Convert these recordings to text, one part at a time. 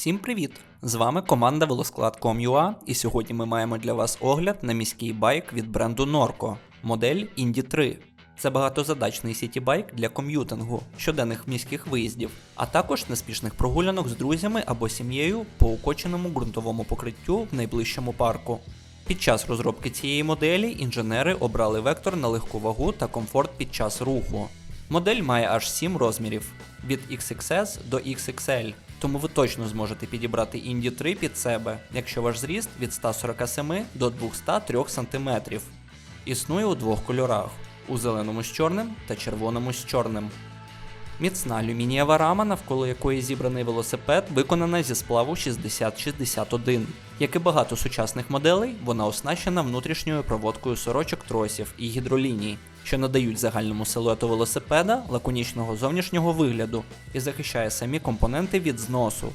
Всім привіт! З вами команда Велосклад.com.ua і сьогодні ми маємо для вас огляд на міський байк від бренду Norco, модель Indy 3. Це багатозадачний сіті-байк для ком'ютингу, щоденних міських виїздів, а також неспішних прогулянок з друзями або сім'єю по укоченому ґрунтовому покриттю в найближчому парку. Під час розробки цієї моделі інженери обрали вектор на легку вагу та комфорт під час руху. Модель має аж 7 розмірів від XXS до XXL, тому ви точно зможете підібрати інді 3 під себе, якщо ваш зріст від 147 до 203 см. Існує у двох кольорах: у зеленому з чорним та червоному з чорним. Міцна алюмінієва рама, навколо якої зібраний велосипед, виконана зі сплаву 6061. Як і багато сучасних моделей, вона оснащена внутрішньою проводкою сорочок тросів і гідроліній, що надають загальному силуету велосипеда лаконічного зовнішнього вигляду і захищає самі компоненти від зносу.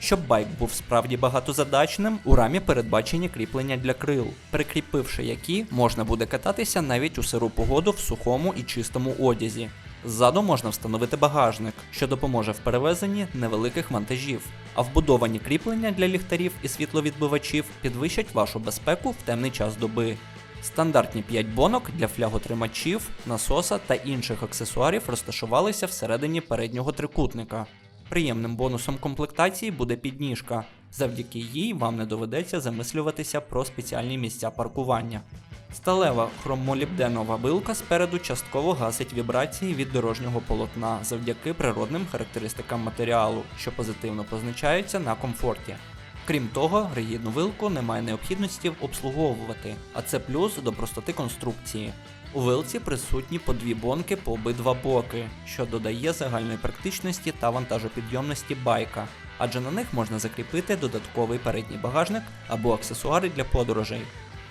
Щоб байк був справді багатозадачним, у рамі передбачені кріплення для крил, прикріпивши які можна буде кататися навіть у сиру погоду в сухому і чистому одязі. Ззаду можна встановити багажник, що допоможе в перевезенні невеликих вантажів, а вбудовані кріплення для ліхтарів і світловідбивачів підвищать вашу безпеку в темний час доби. Стандартні 5 бонок для фляготримачів, насоса та інших аксесуарів розташувалися всередині переднього трикутника. Приємним бонусом комплектації буде підніжка. Завдяки їй вам не доведеться замислюватися про спеціальні місця паркування. Сталева хромолібденова вилка спереду частково гасить вібрації від дорожнього полотна завдяки природним характеристикам матеріалу, що позитивно позначаються на комфорті. Крім того, ригідну вилку немає необхідності обслуговувати, а це плюс до простоти конструкції. У вилці присутні по дві бонки по обидва боки, що додає загальної практичності та вантажопідйомності байка, адже на них можна закріпити додатковий передній багажник або аксесуари для подорожей.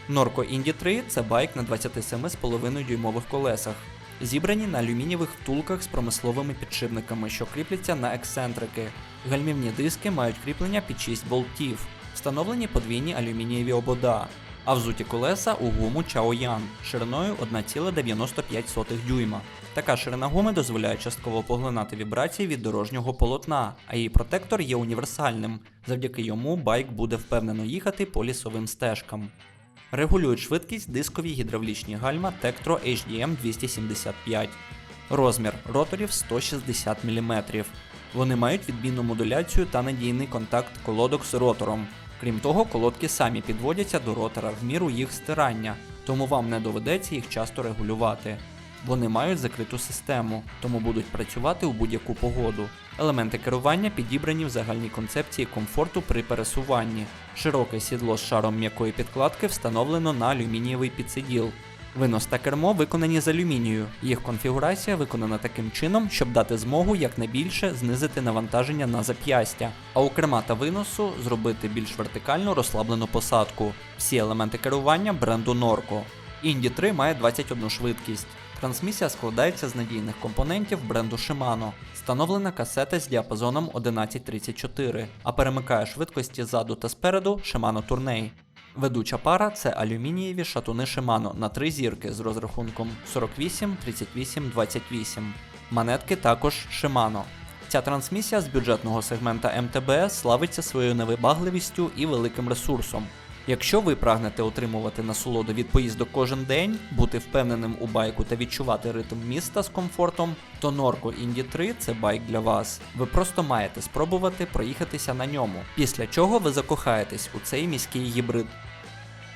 Norco Indy 3 це байк на 27,5 дюймових колесах, зібрані на алюмінієвих втулках з промисловими підшипниками, що кріпляться на ексцентрики. Гальмівні диски мають кріплення під 6 болтів, встановлені подвійні алюмінієві обода, а взуті колеса у гуму Chaoyan шириною 1,95 дюйма. Така ширина гуми дозволяє частково поглинати вібрації від дорожнього полотна, а її протектор є універсальним. Завдяки йому байк буде впевнено їхати по лісовим стежкам. Регулюють швидкість дискові гідравлічні гальма Tektro HDM 275. Розмір роторів 160 мм. Вони мають відмінну модуляцію та надійний контакт колодок з ротором. Крім того, колодки самі підводяться до ротора в міру їх стирання, тому вам не доведеться їх часто регулювати. Вони мають закриту систему, тому будуть працювати у будь-яку погоду. Елементи керування підібрані в загальній концепції комфорту при пересуванні. Широке сідло з шаром м'якої підкладки встановлено на алюмінієвий підсиділ. Винос та кермо виконані з алюмінію. Їх конфігурація виконана таким чином, щоб дати змогу якнайбільше знизити навантаження на зап'ястя, а у керма та виносу зробити більш вертикальну розслаблену посадку. Всі елементи керування бренду Norco. Indy 3 має 21 швидкість. Трансмісія складається з надійних компонентів бренду Shimano. Встановлена касета з діапазоном 1134, а перемикає швидкості ззаду та спереду Shimano Tourney. Ведуча пара це алюмінієві шатуни Shimano на три зірки з розрахунком 48, 38, 28. Манетки також Shimano. Ця трансмісія з бюджетного сегмента МТБ славиться своєю невибагливістю і великим ресурсом. Якщо ви прагнете отримувати насолоду від поїздок кожен день, бути впевненим у байку та відчувати ритм міста з комфортом, то Norco Indy 3 це байк для вас. Ви просто маєте спробувати проїхатися на ньому, після чого ви закохаєтесь у цей міський гібрид.